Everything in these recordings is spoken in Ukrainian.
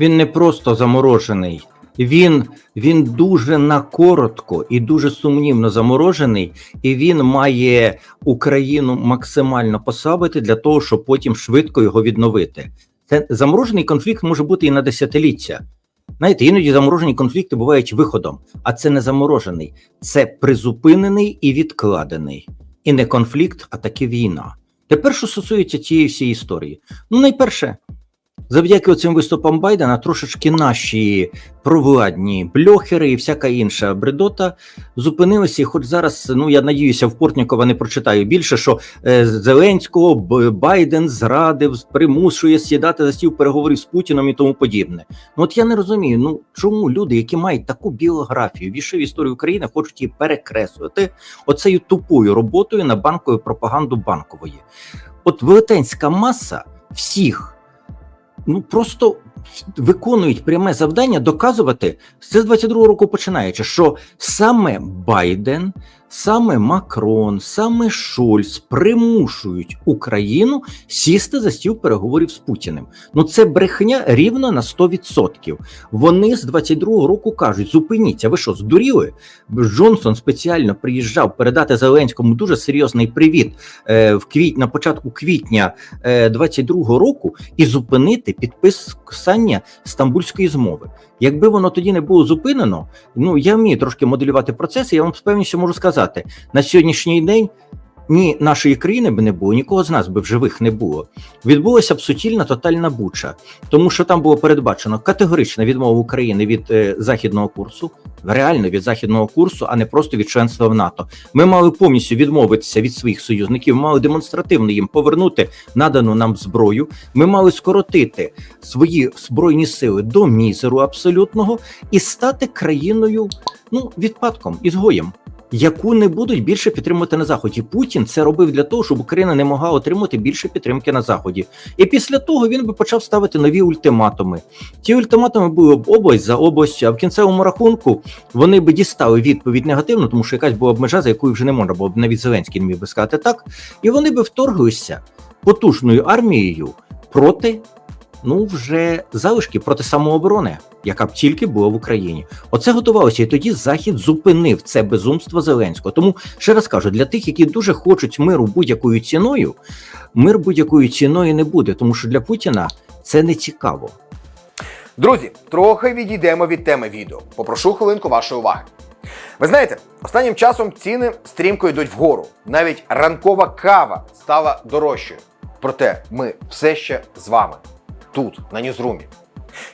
Він не просто заморожений, він, він дуже на коротко і дуже сумнівно заморожений, і він має Україну максимально послабити для того, щоб потім швидко його відновити. Це заморожений конфлікт може бути і на десятиліття. Знаєте, іноді заморожені конфлікти бувають виходом, а це не заморожений, це призупинений і відкладений. І не конфлікт, а таки війна. Тепер, що стосується цієї всієї історії, ну найперше, завдяки цим виступам Байдена трошечки наші провладні бльохери і всяка інша бредота зупинилися. І хоч зараз, ну я надіюся, в Портнікова не прочитаю більше, що е, Зеленського Байден зрадив, примушує сідати за стіл переговорів з Путіном і тому подібне. Ну от я не розумію, ну чому люди, які мають таку біографію, війшли в історію України, хочуть її перекреслити оцею тупою роботою на банкову пропаганду банкової. От велетенська маса всіх ну просто виконують пряме завдання доказувати. Це з 22-го року починаючи, що саме Байден, саме Макрон, саме Шольц примушують Україну сісти за стіл переговорів з Путіним. Ну це брехня рівно на 100%. Вони з 22-го року кажуть: зупиніться, ви що, здуріли? Джонсон спеціально приїжджав передати Зеленському дуже серйозний привіт е, в квіт на початку квітня е, 22-го року і зупинити підписання Стамбульської змови. Якби воно тоді не було зупинено, ну я вмію трошки моделювати процеси. Я вам з певністю можу сказати на сьогоднішній день. Ні нашої країни би не було, нікого з нас би в живих не було. Відбулася б суцільна тотальна буча, тому що там було передбачено категорична відмова України від е, західного курсу, реально від західного курсу, а не просто від членства в НАТО. Ми мали повністю відмовитися від своїх союзників, мали демонстративно їм повернути надану нам зброю. Ми мали скоротити свої збройні сили до мізеру абсолютного і стати країною ну відпадком ізгоєм. Яку не будуть більше підтримувати на заході. Путін це робив для того, щоб Україна не могла отримати більше підтримки на заході. І після того він би почав ставити нові ультиматуми. Ті ультиматуми були б область за областю, а в кінцевому рахунку вони би дістали відповідь негативну, тому що якась була б межа, за якою вже не можна було б навіть Зеленський не міг би сказати так. І вони би вторглися потужною армією проти. Ну, вже залишки проти самооборони, яка б тільки була в Україні. Оце готувалося, і тоді Захід зупинив це безумство Зеленського. Тому ще раз кажу, для тих, які дуже хочуть миру будь-якою ціною, мир будь-якою ціною не буде, тому що для Путіна це не цікаво. Друзі, трохи відійдемо від теми відео. Попрошу хвилинку вашої уваги. Ви знаєте, останнім часом ціни стрімко йдуть вгору. Навіть ранкова кава стала дорожчою. Проте ми все ще з вами тут, на Ньюзрумі.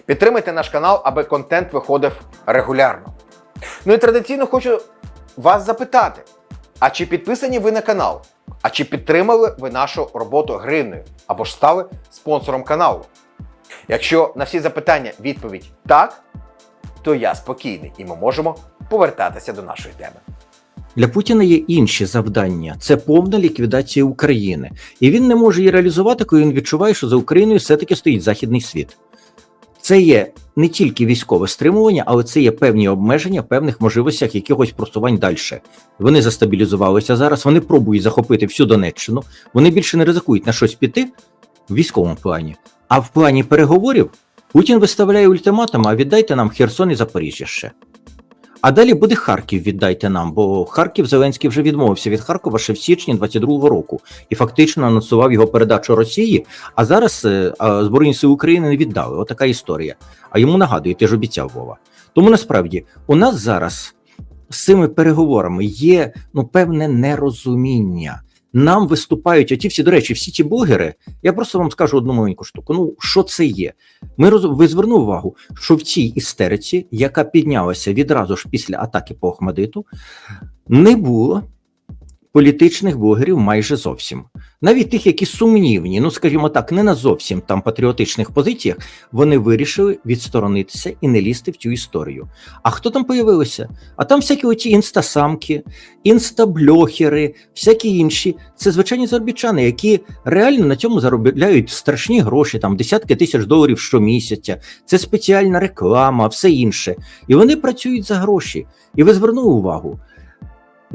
Підтримайте наш канал, аби контент виходив регулярно. Ну і традиційно хочу вас запитати: а чи підписані ви на канал? А чи підтримали ви нашу роботу гривнею або ж стали спонсором каналу? Якщо на всі запитання відповідь так, то я спокійний і ми можемо повертатися до нашої теми. Для Путіна є інші завдання: це повна ліквідація України, і він не може її реалізувати, коли він відчуває, що за Україною все-таки стоїть західний світ. Це є не тільки військове стримування, але це є певні обмеження певних можливостях якихось просувань далі. Вони застабілізувалися зараз. Вони пробують захопити всю Донеччину. Вони більше не ризикують на щось піти в військовому плані. А в плані переговорів Путін виставляє ультиматум, а віддайте нам Херсон і Запоріжжя ще. А далі буде Харків, віддайте нам, бо Харків Зеленський вже відмовився від Харкова ще в січні 22-го року і фактично анонсував його передачу Росії. А зараз е, а, Збройні сили України не віддали. Отака історія. А йому нагадую, ти ж обіцяв Вова. Тому насправді у нас зараз з цими переговорами є ну певне нерозуміння. Нам виступають оті всі, до речі, всі ті блогери. Я просто вам скажу одну маленьку штуку. Ну що це є? Ми роз... ви звернули увагу, що в цій істериці, яка піднялася відразу ж після атаки по Ахмадиту, не було політичних блогерів майже зовсім. Навіть тих, які сумнівні, ну скажімо так, не на зовсім там патріотичних позиціях, вони вирішили відсторонитися і не лізти в цю історію. А хто там появилися? А там всякі оці інстасамки, інстабльохери, всякі інші. Це звичайні заробітчани, які реально на цьому заробляють страшні гроші, там десятки тисяч доларів щомісяця. Це спеціальна реклама, все інше. І вони працюють за гроші. І ви звернули увагу.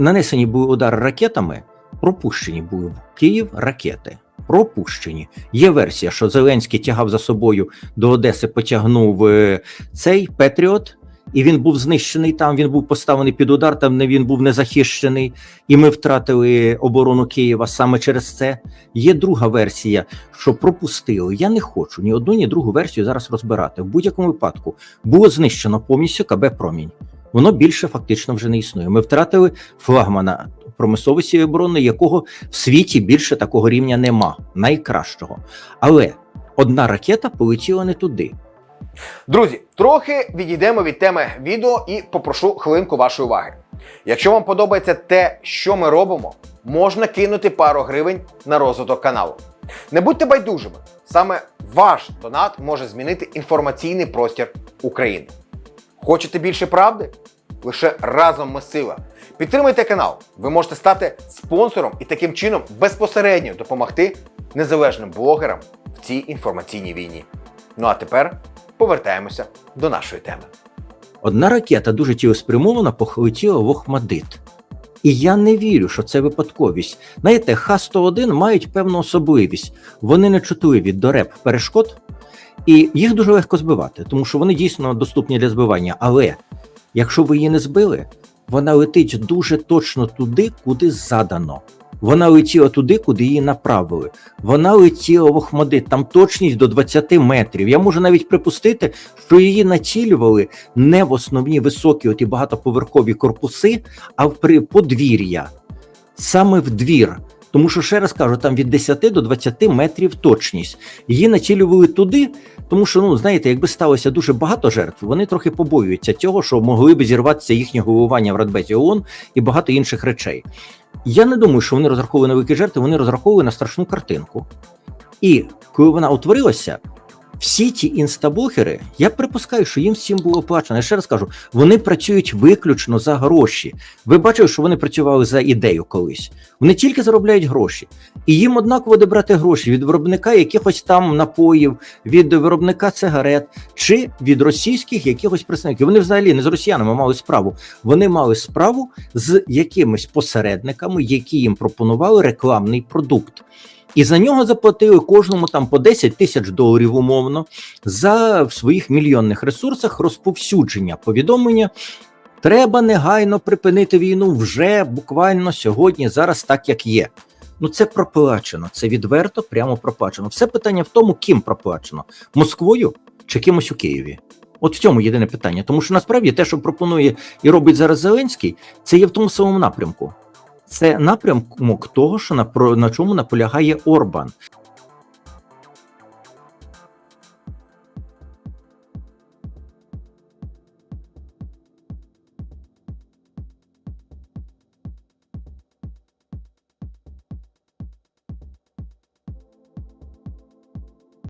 Нанесені були удари ракетами, пропущені були в Київ ракети. пропущені. Є версія, що Зеленський тягав за собою до Одеси, потягнув е, цей Петріот. І він був знищений там. Він був поставлений під удар. Там він був незахищений, і ми втратили оборону Києва саме через це. Є друга версія, що пропустили. Я не хочу ні одну, ні другу версію зараз розбирати. В будь-якому випадку було знищено повністю КБ Промінь. Воно більше фактично вже не існує. Ми втратили флагмана промисловості і оборони, якого в світі більше такого рівня нема, найкращого. Але одна ракета полетіла не туди. Друзі, трохи відійдемо від теми відео і попрошу хвилинку вашої уваги. Якщо вам подобається те, що ми робимо, можна кинути пару гривень на розвиток каналу. Не будьте байдужими, саме ваш донат може змінити інформаційний простір України. Хочете більше правди? Лише разом ми сила. Підтримайте канал. Ви можете стати спонсором і таким чином безпосередньо допомогти незалежним блогерам в цій інформаційній війні. Ну а тепер повертаємося до нашої теми. Одна ракета дуже цілеспрямована полетіла в Охмадит. І я не вірю, що це випадковість. Знаєте, Х-101 мають певну особливість. Вони не чутливі до реп перешкод, і їх дуже легко збивати, тому що вони дійсно доступні для збивання. Але якщо ви її не збили, вона летить дуже точно туди, куди задано. Вона летіла туди, куди її направили. Вона летіла в Охмадит, там точність до 20 метрів. Я можу навіть припустити, що її націлювали не в основні високі оті багатоповерхові корпуси, а в подвір'я, саме в двір. Тому що ще раз кажу, там від 10 до 20 метрів точність. Її націлювали туди, тому що, ну знаєте, якби сталося дуже багато жертв, вони трохи побоюються цього, що могли б зірватися їхнє головування в Радбезі ООН і багато інших речей. Я не думаю, що вони розраховували на великі жертви, вони розраховували на страшну картинку. І коли вона утворилася, всі ті інстаблогери, я припускаю, що їм всім було оплачено. Я ще раз кажу, вони працюють виключно за гроші. Ви бачили, що вони працювали за ідею колись. Вони тільки заробляють гроші, і їм однаково де брати гроші від виробника якихось там напоїв, від виробника цигарет чи від російських якихось представників. Вони взагалі не з росіянами мали справу. Вони мали справу з якимись посередниками, які їм пропонували рекламний продукт. І за нього заплатили кожному там по 10 тисяч доларів умовно за в своїх мільйонних ресурсах розповсюдження повідомлення. Треба негайно припинити війну вже буквально сьогодні, зараз так як є. Ну це проплачено, це відверто, прямо проплачено. Все питання в тому, ким проплачено Москвою чи кимось у Києві. От в цьому єдине питання. Тому що насправді те, що пропонує і робить зараз Зеленський, це є в тому самому напрямку. Це напрямок того, що на, на чому наполягає Орбан.